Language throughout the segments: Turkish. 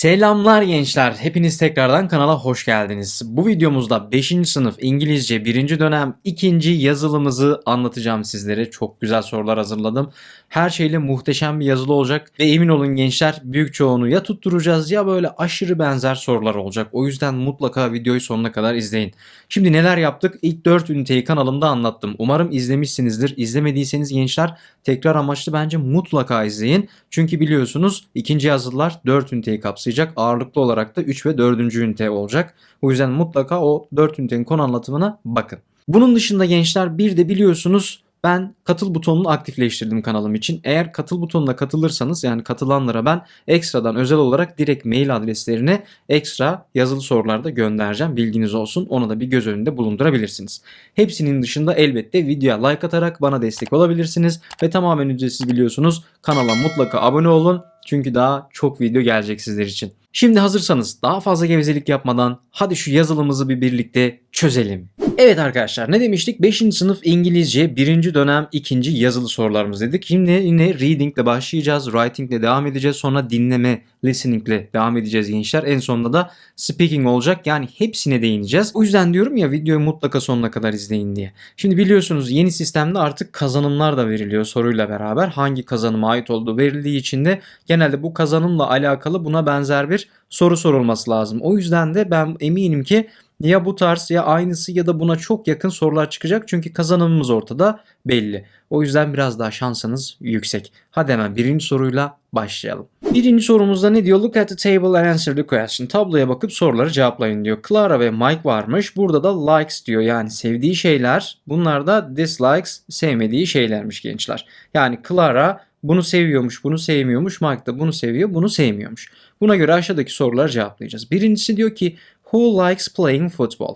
Selamlar gençler. Hepiniz tekrardan kanala hoş geldiniz. Bu videomuzda 5. sınıf İngilizce 1. dönem 2. yazılımızı anlatacağım sizlere. Çok güzel sorular hazırladım. Her şeyle muhteşem bir yazılı olacak ve emin olun gençler büyük çoğunu ya tutturacağız ya böyle aşırı benzer sorular olacak. O yüzden mutlaka videoyu sonuna kadar izleyin. Şimdi neler yaptık? İlk 4 üniteyi kanalımda anlattım. Umarım izlemişsinizdir. İzlemediyseniz gençler tekrar amaçlı bence mutlaka izleyin. Çünkü biliyorsunuz ikinci yazılılar 4 üniteyi kapsayacak. Ağırlıklı olarak da 3 ve 4. ünite olacak. O yüzden mutlaka o 4 ünitenin konu anlatımına bakın. Bunun dışında gençler bir de biliyorsunuz ben katıl butonunu aktifleştirdim kanalım için. Eğer katıl butonuna katılırsanız yani katılanlara ben ekstradan özel olarak direkt mail adreslerine ekstra yazılı sorularda göndereceğim. Bilginiz olsun. Onu da bir göz önünde bulundurabilirsiniz. Hepsinin dışında elbette videoya like atarak bana destek olabilirsiniz. Ve tamamen ücretsiz biliyorsunuz. Kanala mutlaka abone olun. Çünkü daha çok video gelecek sizler için. Şimdi hazırsanız daha fazla gevezelik yapmadan hadi şu yazılımızı bir birlikte çözelim. Evet arkadaşlar ne demiştik? 5. sınıf İngilizce 1. dönem 2. yazılı sorularımız dedik. Şimdi yine reading ile başlayacağız. Writing ile devam edeceğiz. Sonra dinleme, listening ile devam edeceğiz gençler. En sonunda da speaking olacak. Yani hepsine değineceğiz. O yüzden diyorum ya videoyu mutlaka sonuna kadar izleyin diye. Şimdi biliyorsunuz yeni sistemde artık kazanımlar da veriliyor soruyla beraber. Hangi kazanıma ait olduğu verildiği için de genelde bu kazanımla alakalı buna benzer bir soru sorulması lazım. O yüzden de ben eminim ki ya bu tarz ya aynısı ya da buna çok yakın sorular çıkacak. Çünkü kazanımımız ortada belli. O yüzden biraz daha şansınız yüksek. Hadi hemen birinci soruyla başlayalım. Birinci sorumuzda ne diyor? Look at the table and answer the question. Tabloya bakıp soruları cevaplayın diyor. Clara ve Mike varmış. Burada da likes diyor. Yani sevdiği şeyler. Bunlar da dislikes sevmediği şeylermiş gençler. Yani Clara bunu seviyormuş, bunu sevmiyormuş. Mike da bunu seviyor, bunu sevmiyormuş. Buna göre aşağıdaki soruları cevaplayacağız. Birincisi diyor ki Who likes playing football?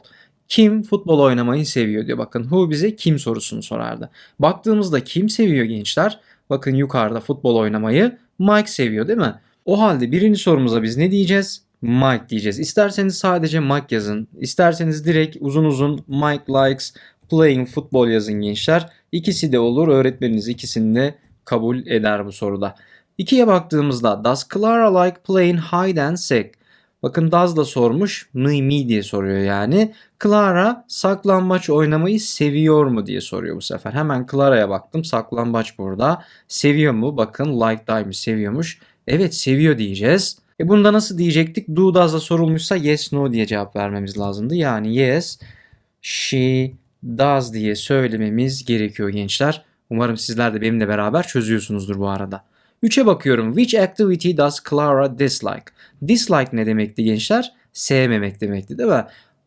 Kim futbol oynamayı seviyor diyor. Bakın who bize kim sorusunu sorardı. Baktığımızda kim seviyor gençler? Bakın yukarıda futbol oynamayı Mike seviyor değil mi? O halde birinci sorumuza biz ne diyeceğiz? Mike diyeceğiz. İsterseniz sadece Mike yazın. İsterseniz direkt uzun uzun Mike likes playing football yazın gençler. İkisi de olur. Öğretmeniniz ikisini de kabul eder bu soruda. İkiye baktığımızda Does Clara like playing hide and seek? Bakın Daz da sormuş. Me mi diye soruyor yani. Clara saklambaç oynamayı seviyor mu diye soruyor bu sefer. Hemen Clara'ya baktım. Saklambaç burada. Seviyor mu? Bakın like daymış seviyormuş. Evet seviyor diyeceğiz. E bunda nasıl diyecektik? Do does'la sorulmuşsa yes no diye cevap vermemiz lazımdı. Yani yes she does diye söylememiz gerekiyor gençler. Umarım sizler de benimle beraber çözüyorsunuzdur bu arada. 3'e bakıyorum. Which activity does Clara dislike? Dislike ne demekti gençler? Sevmemek demekti değil mi?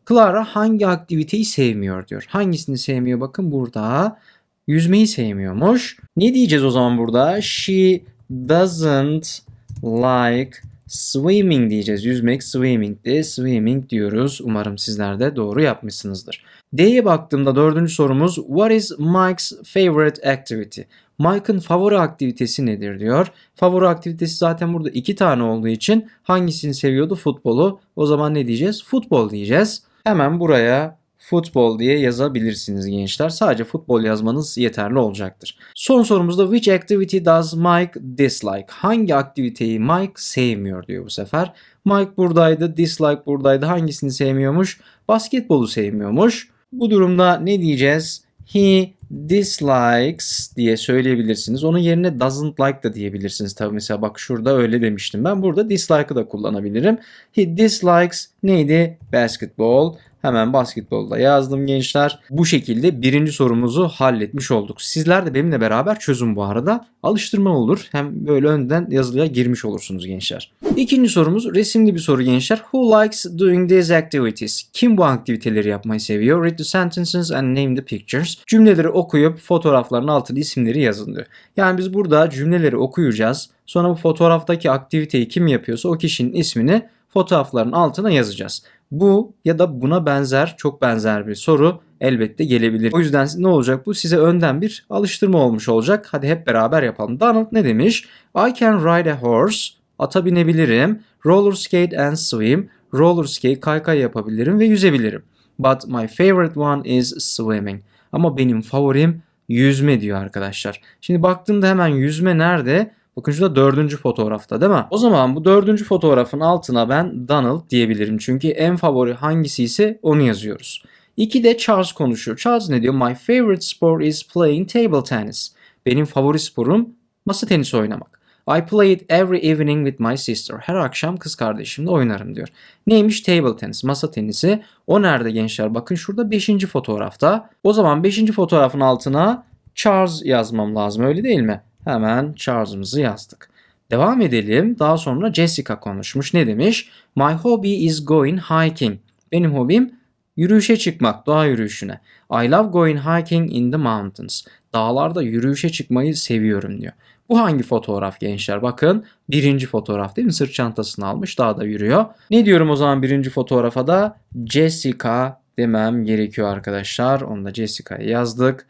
Clara hangi aktiviteyi sevmiyor diyor. Hangisini sevmiyor? Bakın burada yüzmeyi sevmiyormuş. Ne diyeceğiz o zaman burada? She doesn't like swimming diyeceğiz. Yüzmek swimming de swimming diyoruz. Umarım sizler de doğru yapmışsınızdır. D'ye baktığımda dördüncü sorumuz What is Mike's favorite activity? Mike'ın favori aktivitesi nedir diyor. Favori aktivitesi zaten burada iki tane olduğu için hangisini seviyordu? Futbolu. O zaman ne diyeceğiz? Futbol diyeceğiz. Hemen buraya futbol diye yazabilirsiniz gençler. Sadece futbol yazmanız yeterli olacaktır. Son sorumuzda which activity does Mike dislike? Hangi aktiviteyi Mike sevmiyor diyor bu sefer. Mike buradaydı, dislike buradaydı. Hangisini sevmiyormuş? Basketbolu sevmiyormuş. Bu durumda ne diyeceğiz? He dislikes diye söyleyebilirsiniz. Onun yerine doesn't like da diyebilirsiniz. Tabii mesela bak şurada öyle demiştim ben. Burada dislike'ı da kullanabilirim. He dislikes neydi? Basketball. Hemen basketbolda yazdım gençler. Bu şekilde birinci sorumuzu halletmiş olduk. Sizler de benimle beraber çözün bu arada. Alıştırma olur. Hem böyle önden yazılıya girmiş olursunuz gençler. İkinci sorumuz resimli bir soru gençler. Who likes doing these activities? Kim bu aktiviteleri yapmayı seviyor? Read the sentences and name the pictures. Cümleleri okuyup fotoğrafların altına isimleri yazın diyor. Yani biz burada cümleleri okuyacağız. Sonra bu fotoğraftaki aktiviteyi kim yapıyorsa o kişinin ismini fotoğrafların altına yazacağız. Bu ya da buna benzer çok benzer bir soru elbette gelebilir. O yüzden ne olacak bu? Size önden bir alıştırma olmuş olacak. Hadi hep beraber yapalım. Donald ne demiş? I can ride a horse. Ata binebilirim. Roller skate and swim. Roller skate kaykay yapabilirim ve yüzebilirim. But my favorite one is swimming. Ama benim favorim yüzme diyor arkadaşlar. Şimdi baktığımda hemen yüzme nerede? Bakın şurada dördüncü fotoğrafta değil mi? O zaman bu dördüncü fotoğrafın altına ben Donald diyebilirim. Çünkü en favori hangisi ise onu yazıyoruz. İki de Charles konuşuyor. Charles ne diyor? My favorite sport is playing table tennis. Benim favori sporum masa tenisi oynamak. I play it every evening with my sister. Her akşam kız kardeşimle oynarım diyor. Neymiş table tennis, masa tenisi. O nerede gençler? Bakın şurada 5. fotoğrafta. O zaman 5. fotoğrafın altına Charles yazmam lazım öyle değil mi? Hemen Charles'ımızı yazdık. Devam edelim. Daha sonra Jessica konuşmuş. Ne demiş? My hobby is going hiking. Benim hobim yürüyüşe çıkmak, doğa yürüyüşüne. I love going hiking in the mountains. Dağlarda yürüyüşe çıkmayı seviyorum diyor. Bu hangi fotoğraf gençler? Bakın birinci fotoğraf değil mi? Sırt çantasını almış dağda yürüyor. Ne diyorum o zaman birinci fotoğrafa da? Jessica demem gerekiyor arkadaşlar. Onu da Jessica'ya yazdık.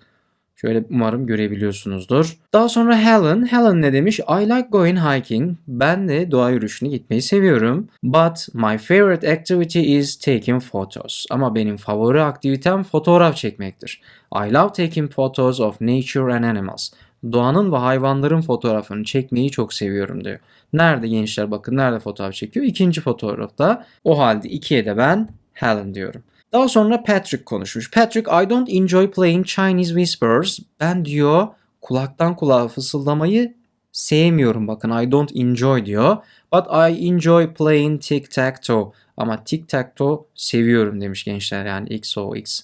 Şöyle umarım görebiliyorsunuzdur. Daha sonra Helen. Helen ne demiş? I like going hiking. Ben de doğa yürüyüşüne gitmeyi seviyorum. But my favorite activity is taking photos. Ama benim favori aktivitem fotoğraf çekmektir. I love taking photos of nature and animals. Doğanın ve hayvanların fotoğrafını çekmeyi çok seviyorum diyor. Nerede gençler bakın nerede fotoğraf çekiyor? İkinci fotoğrafta. O halde ikiye de ben Helen diyorum. Daha sonra Patrick konuşmuş. Patrick, I don't enjoy playing Chinese whispers. Ben diyor kulaktan kulağa fısıldamayı sevmiyorum. Bakın I don't enjoy diyor. But I enjoy playing tic-tac-toe. Ama tic-tac-toe seviyorum demiş gençler yani XOX.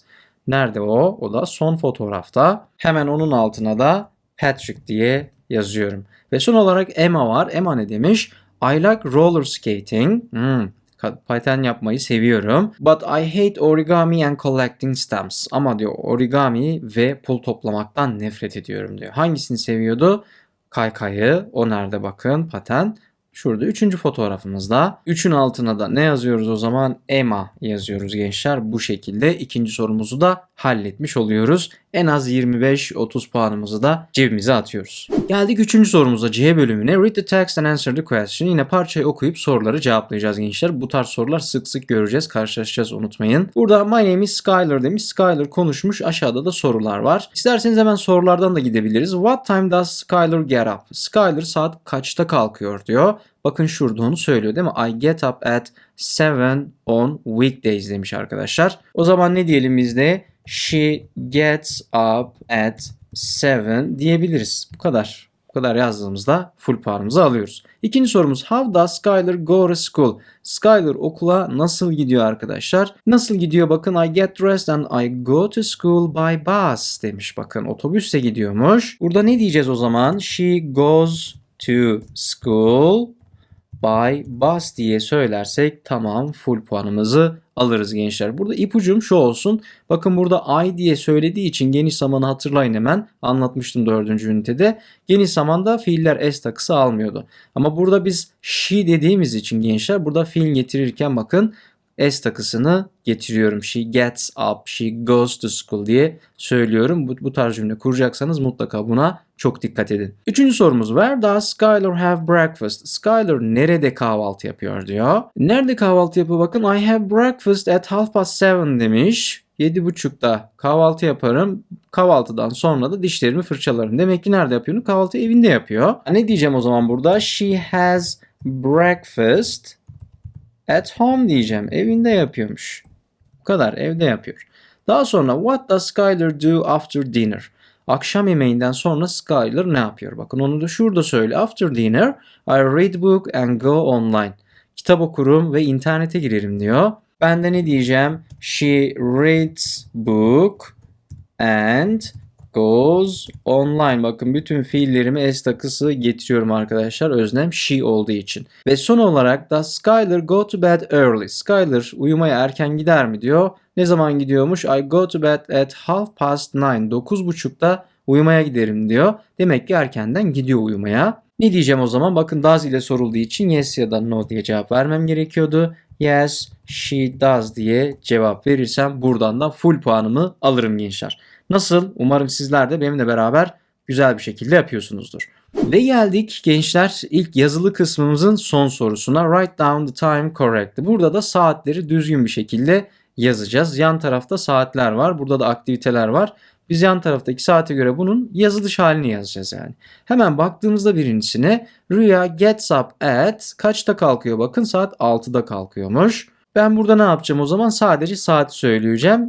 Nerede o? O da son fotoğrafta. Hemen onun altına da Patrick diye yazıyorum. Ve son olarak Emma var. Emma ne demiş? I like roller skating. Hmm, paten yapmayı seviyorum. But I hate origami and collecting stamps. Ama diyor origami ve pul toplamaktan nefret ediyorum diyor. Hangisini seviyordu? Kaykayı. O nerede bakın paten. Şurada üçüncü fotoğrafımızda. Üçün altına da ne yazıyoruz o zaman? Emma yazıyoruz gençler. Bu şekilde ikinci sorumuzu da halletmiş oluyoruz. En az 25-30 puanımızı da cebimize atıyoruz. Geldik üçüncü sorumuza C bölümüne. Read the text and answer the question. Yine parçayı okuyup soruları cevaplayacağız gençler. Bu tarz sorular sık sık göreceğiz. Karşılaşacağız unutmayın. Burada my name is Skyler demiş. Skyler konuşmuş. Aşağıda da sorular var. İsterseniz hemen sorulardan da gidebiliriz. What time does Skyler get up? Skyler saat kaçta kalkıyor diyor. Bakın şurada onu söylüyor değil mi? I get up at 7 on weekdays demiş arkadaşlar. O zaman ne diyelim biz de? She gets up at 7 diyebiliriz. Bu kadar. Bu kadar yazdığımızda full puanımızı alıyoruz. İkinci sorumuz How does Skyler go to school? Skyler okula nasıl gidiyor arkadaşlar? Nasıl gidiyor? Bakın I get dressed and I go to school by bus demiş. Bakın otobüsle gidiyormuş. Burada ne diyeceğiz o zaman? She goes to school by bus diye söylersek tamam full puanımızı alırız gençler. Burada ipucum şu olsun. Bakın burada I diye söylediği için geniş zamanı hatırlayın hemen. Anlatmıştım 4. ünitede. Geniş zamanda fiiller s takısı almıyordu. Ama burada biz she dediğimiz için gençler burada fiil getirirken bakın S takısını getiriyorum. She gets up, she goes to school diye söylüyorum. Bu, bu tarz cümle kuracaksanız mutlaka buna çok dikkat edin. Üçüncü sorumuz Where does Skylar have breakfast? Skylar nerede kahvaltı yapıyor diyor. Nerede kahvaltı yapıyor? Bakın I have breakfast at half past seven demiş. Yedi buçukta kahvaltı yaparım. Kahvaltıdan sonra da dişlerimi fırçalarım. Demek ki nerede yapıyor? Kahvaltı evinde yapıyor. Ne diyeceğim o zaman burada? She has breakfast At home diyeceğim. Evinde yapıyormuş. Bu kadar evde yapıyor. Daha sonra what does Skyler do after dinner? Akşam yemeğinden sonra Skyler ne yapıyor? Bakın onu da şurada söyle. After dinner I read book and go online. Kitap okurum ve internete girerim diyor. Ben de ne diyeceğim? She reads book and goes online. Bakın bütün fiillerimi s takısı getiriyorum arkadaşlar. Öznem she olduğu için. Ve son olarak da Skyler go to bed early. Skyler uyumaya erken gider mi diyor. Ne zaman gidiyormuş? I go to bed at half past nine. 9.30'da uyumaya giderim diyor. Demek ki erkenden gidiyor uyumaya. Ne diyeceğim o zaman? Bakın does ile sorulduğu için yes ya da no diye cevap vermem gerekiyordu. Yes, she does diye cevap verirsem buradan da full puanımı alırım gençler. Nasıl? Umarım sizler de benimle beraber güzel bir şekilde yapıyorsunuzdur. Ve geldik gençler ilk yazılı kısmımızın son sorusuna. Write down the time correctly. Burada da saatleri düzgün bir şekilde yazacağız. Yan tarafta saatler var. Burada da aktiviteler var. Biz yan taraftaki saate göre bunun yazılış halini yazacağız yani. Hemen baktığımızda birincisine Rüya gets up at kaçta kalkıyor bakın saat 6'da kalkıyormuş. Ben burada ne yapacağım o zaman sadece saati söyleyeceğim.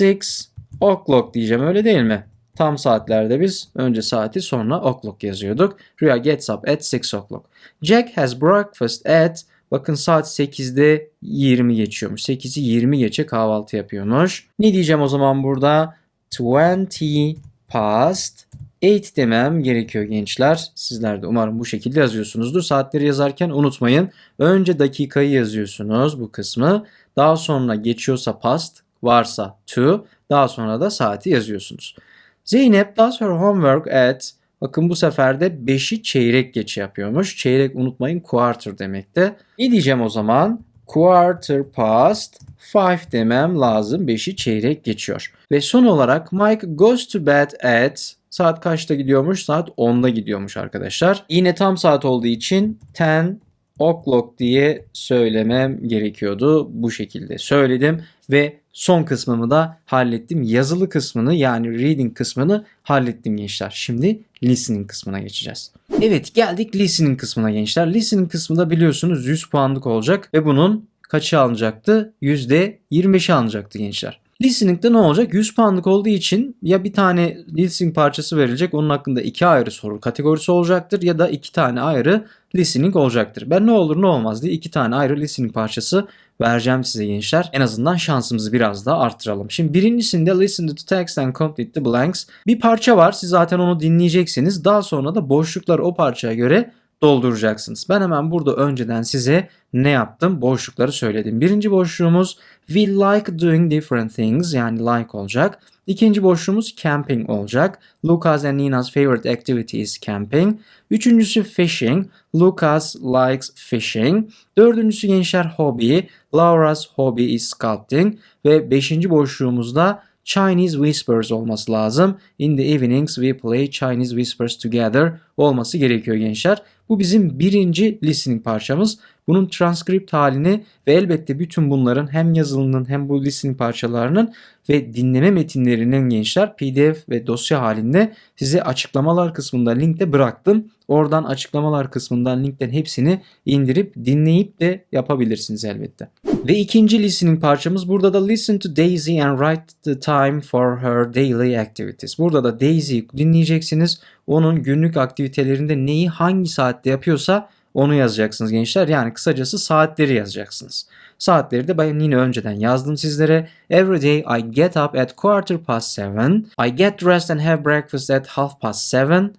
6 o'clock diyeceğim öyle değil mi? Tam saatlerde biz önce saati sonra o'clock yazıyorduk. Rüya gets up at 6 o'clock. Jack has breakfast at Bakın saat 8'de 20 geçiyormuş. 8'i 20 geçe kahvaltı yapıyormuş. Ne diyeceğim o zaman burada? 20 past 8 demem gerekiyor gençler. Sizler de umarım bu şekilde yazıyorsunuzdur. Saatleri yazarken unutmayın. Önce dakikayı yazıyorsunuz bu kısmı. Daha sonra geçiyorsa past, varsa to, daha sonra da saati yazıyorsunuz. Zeynep does her homework at Bakın bu sefer de 5'i çeyrek geçe yapıyormuş. Çeyrek unutmayın quarter demekte. Ne diyeceğim o zaman? Quarter past 5 demem lazım. 5'i çeyrek geçiyor. Ve son olarak Mike goes to bed at saat kaçta gidiyormuş? Saat 10'da gidiyormuş arkadaşlar. Yine tam saat olduğu için 10 o'clock diye söylemem gerekiyordu. Bu şekilde söyledim ve son kısmımı da hallettim. Yazılı kısmını yani reading kısmını hallettim gençler. Şimdi listening kısmına geçeceğiz. Evet geldik listening kısmına gençler. Listening kısmı da biliyorsunuz 100 puanlık olacak ve bunun kaçı alınacaktı? %25'i alınacaktı gençler. Listening'de ne olacak? 100 puanlık olduğu için ya bir tane listening parçası verilecek. Onun hakkında iki ayrı soru kategorisi olacaktır ya da iki tane ayrı listening olacaktır. Ben ne olur ne olmaz diye iki tane ayrı listening parçası vereceğim size gençler. En azından şansımızı biraz daha arttıralım. Şimdi birincisinde listen to text and complete the blanks. Bir parça var. Siz zaten onu dinleyeceksiniz. Daha sonra da boşlukları o parçaya göre dolduracaksınız. Ben hemen burada önceden size ne yaptım? Boşlukları söyledim. Birinci boşluğumuz we like doing different things yani like olacak. İkinci boşluğumuz camping olacak. Lucas and Nina's favorite activity is camping. Üçüncüsü fishing. Lucas likes fishing. Dördüncüsü gençler hobby. Laura's hobby is sculpting. Ve beşinci boşluğumuzda Chinese Whispers olması lazım. In the evenings we play Chinese Whispers together olması gerekiyor gençler. Bu bizim birinci listening parçamız. Bunun transkript halini ve elbette bütün bunların hem yazılının hem bu listening parçalarının ve dinleme metinlerinin gençler pdf ve dosya halinde size açıklamalar kısmında linkte bıraktım. Oradan açıklamalar kısmından linkten hepsini indirip dinleyip de yapabilirsiniz elbette. Ve ikinci listening parçamız burada da listen to Daisy and write the time for her daily activities. Burada da Daisy dinleyeceksiniz. Onun günlük aktivitelerinde neyi hangi saatte yapıyorsa onu yazacaksınız gençler. Yani kısacası saatleri yazacaksınız. Saatleri de ben yine önceden yazdım sizlere. Every day I get up at quarter past seven. I get dressed and have breakfast at half past seven.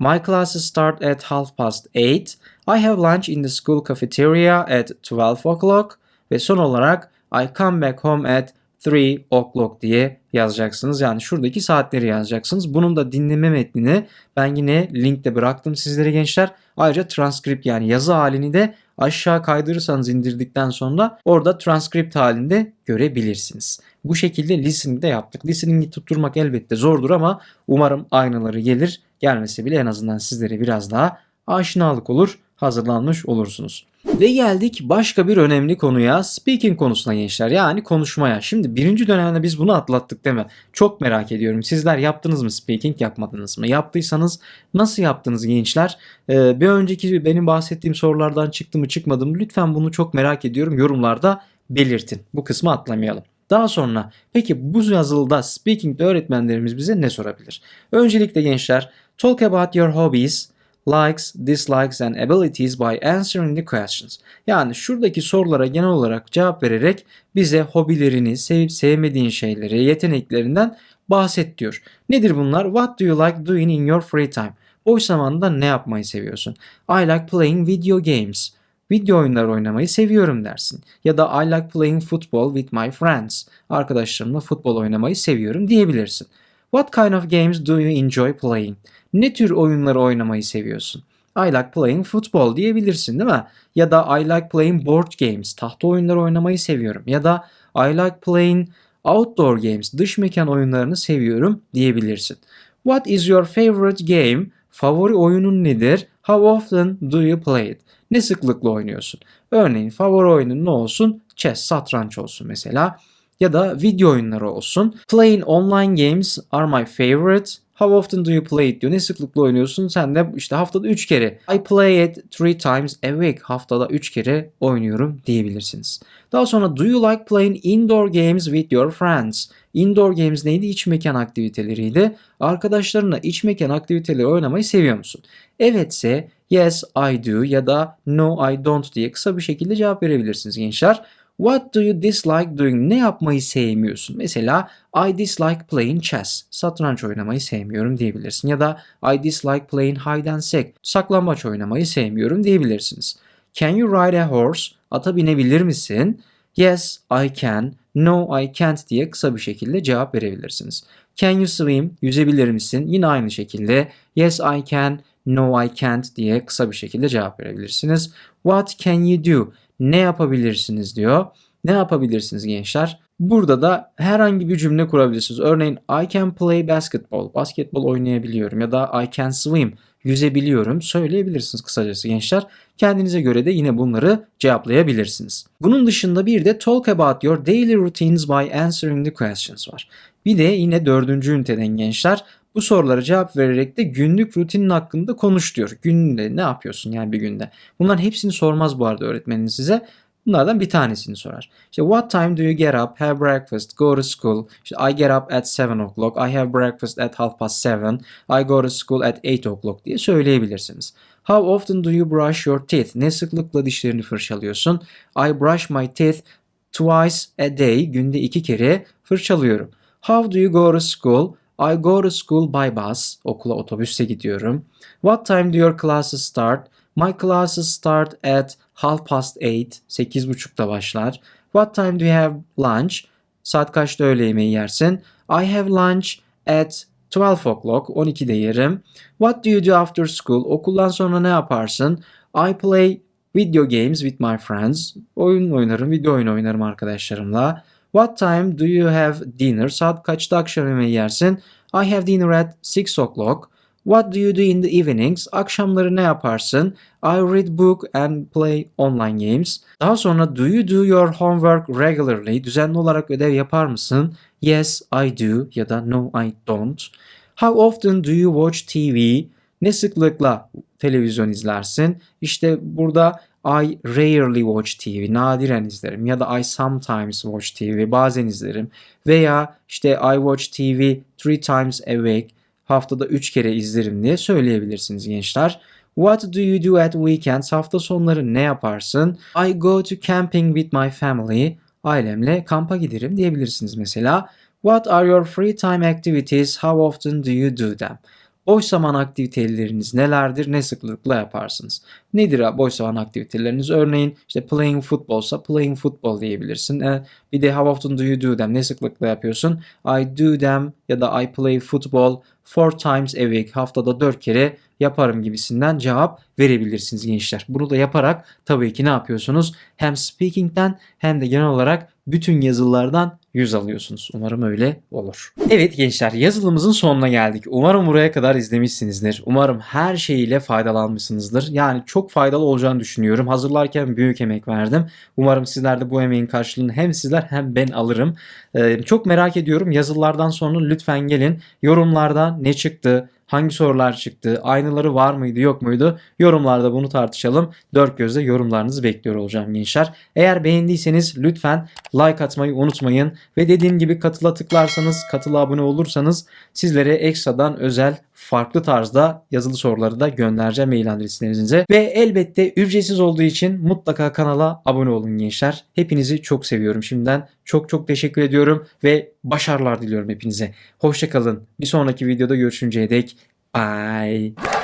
My classes start at half past eight. I have lunch in the school cafeteria at 12 o'clock. Ve son olarak I come back home at 3 o'clock diye yazacaksınız. Yani şuradaki saatleri yazacaksınız. Bunun da dinleme metnini ben yine linkte bıraktım sizlere gençler. Ayrıca transkript yani yazı halini de aşağı kaydırırsanız indirdikten sonra orada transkript halinde görebilirsiniz. Bu şekilde listening'de yaptık. Listening'i tutturmak elbette zordur ama umarım aynaları gelir. Gelmese bile en azından sizlere biraz daha aşinalık olur, hazırlanmış olursunuz. Ve geldik başka bir önemli konuya speaking konusuna gençler yani konuşmaya. Şimdi birinci dönemde biz bunu atlattık değil mi? Çok merak ediyorum. Sizler yaptınız mı speaking yapmadınız mı? Yaptıysanız nasıl yaptınız gençler? Ee, bir önceki benim bahsettiğim sorulardan çıktı mı çıkmadı mı? Lütfen bunu çok merak ediyorum. Yorumlarda belirtin. Bu kısmı atlamayalım. Daha sonra peki bu yazılıda speaking'de öğretmenlerimiz bize ne sorabilir? Öncelikle gençler talk about your hobbies, likes, dislikes and abilities by answering the questions. Yani şuradaki sorulara genel olarak cevap vererek bize hobilerini, sevip sevmediğin şeyleri, yeteneklerinden bahset diyor. Nedir bunlar? What do you like doing in your free time? Boş zamanında ne yapmayı seviyorsun? I like playing video games. Video oyunları oynamayı seviyorum dersin. Ya da I like playing football with my friends. Arkadaşlarımla futbol oynamayı seviyorum diyebilirsin. What kind of games do you enjoy playing? Ne tür oyunları oynamayı seviyorsun? I like playing football diyebilirsin değil mi? Ya da I like playing board games. Tahta oyunları oynamayı seviyorum. Ya da I like playing outdoor games. Dış mekan oyunlarını seviyorum diyebilirsin. What is your favorite game? Favori oyunun nedir? How often do you play it? Ne sıklıkla oynuyorsun? Örneğin favori oyunun ne olsun? Chess, satranç olsun mesela. Ya da video oyunları olsun. Playing online games are my favorite. How often do you play it diyor. Ne sıklıkla oynuyorsun? Sen de işte haftada 3 kere. I play it 3 times a week. Haftada 3 kere oynuyorum diyebilirsiniz. Daha sonra do you like playing indoor games with your friends? Indoor games neydi? İç mekan aktiviteleriydi. Arkadaşlarınla iç mekan aktiviteleri oynamayı seviyor musun? Evetse yes I do ya da no I don't diye kısa bir şekilde cevap verebilirsiniz gençler. What do you dislike doing? Ne yapmayı sevmiyorsun? Mesela I dislike playing chess. Satranç oynamayı sevmiyorum diyebilirsin. Ya da I dislike playing hide and seek. Saklambaç oynamayı sevmiyorum diyebilirsiniz. Can you ride a horse? Ata binebilir misin? Yes, I can. No, I can't diye kısa bir şekilde cevap verebilirsiniz. Can you swim? Yüzebilir misin? Yine aynı şekilde yes, I can. No, I can't diye kısa bir şekilde cevap verebilirsiniz. What can you do? Ne yapabilirsiniz diyor. Ne yapabilirsiniz gençler? Burada da herhangi bir cümle kurabilirsiniz. Örneğin I can play basketball. Basketbol oynayabiliyorum ya da I can swim. Yüzebiliyorum. Söyleyebilirsiniz kısacası gençler. Kendinize göre de yine bunları cevaplayabilirsiniz. Bunun dışında bir de talk about your daily routines by answering the questions var. Bir de yine dördüncü üniteden gençler bu sorulara cevap vererek de günlük rutinin hakkında konuş diyor. Günde ne yapıyorsun yani bir günde? Bunların hepsini sormaz bu arada öğretmeniniz size. Bunlardan bir tanesini sorar. İşte what time do you get up, have breakfast, go to school? İşte I get up at 7 o'clock, I have breakfast at half past 7, I go to school at 8 o'clock diye söyleyebilirsiniz. How often do you brush your teeth? Ne sıklıkla dişlerini fırçalıyorsun? I brush my teeth twice a day. Günde iki kere fırçalıyorum. How do you go to school? I go to school by bus. Okula otobüste gidiyorum. What time do your classes start? My classes start at half past eight. Sekiz buçukta başlar. What time do you have lunch? Saat kaçta öğle yemeği yersin? I have lunch at 12 o'clock. 12'de yerim. What do you do after school? Okuldan sonra ne yaparsın? I play video games with my friends. Oyun oynarım, video oyunu oynarım arkadaşlarımla. What time do you have dinner? Saat kaçta akşam yemeği yersin? I have dinner at 6 o'clock. What do you do in the evenings? Akşamları ne yaparsın? I read book and play online games. Daha sonra do you do your homework regularly? Düzenli olarak ödev yapar mısın? Yes, I do ya da no, I don't. How often do you watch TV? Ne sıklıkla televizyon izlersin? İşte burada I rarely watch TV, nadiren izlerim ya da I sometimes watch TV, bazen izlerim veya işte I watch TV three times a week, haftada 3 kere izlerim diye söyleyebilirsiniz gençler. What do you do at weekends? Hafta sonları ne yaparsın? I go to camping with my family. Ailemle kampa giderim diyebilirsiniz mesela. What are your free time activities? How often do you do them? Boş zaman aktiviteleriniz nelerdir? Ne sıklıkla yaparsınız? Nedir boş zaman aktiviteleriniz? Örneğin işte playing footballsa playing football diyebilirsin. E, bir de how often do you do them? Ne sıklıkla yapıyorsun? I do them ya da I play football four times a week. Haftada dört kere yaparım gibisinden cevap verebilirsiniz gençler. Bunu da yaparak tabii ki ne yapıyorsunuz? Hem speaking'den hem de genel olarak bütün yazılardan 100 alıyorsunuz. Umarım öyle olur. Evet gençler yazılımızın sonuna geldik. Umarım buraya kadar izlemişsinizdir. Umarım her şeyiyle faydalanmışsınızdır. Yani çok faydalı olacağını düşünüyorum. Hazırlarken büyük emek verdim. Umarım sizler de bu emeğin karşılığını hem sizler hem ben alırım. Ee, çok merak ediyorum. Yazılardan sonra lütfen gelin. Yorumlarda ne çıktı? Hangi sorular çıktı? Aynıları var mıydı yok muydu? Yorumlarda bunu tartışalım. Dört gözle yorumlarınızı bekliyor olacağım gençler. Eğer beğendiyseniz lütfen like atmayı unutmayın. Ve dediğim gibi katıla tıklarsanız, katıla abone olursanız sizlere ekstradan özel farklı tarzda yazılı soruları da göndereceğim mail adreslerinize. Ve elbette ücretsiz olduğu için mutlaka kanala abone olun gençler. Hepinizi çok seviyorum şimdiden. Çok çok teşekkür ediyorum ve başarılar diliyorum hepinize. Hoşçakalın. Bir sonraki videoda görüşünceye dek Bye.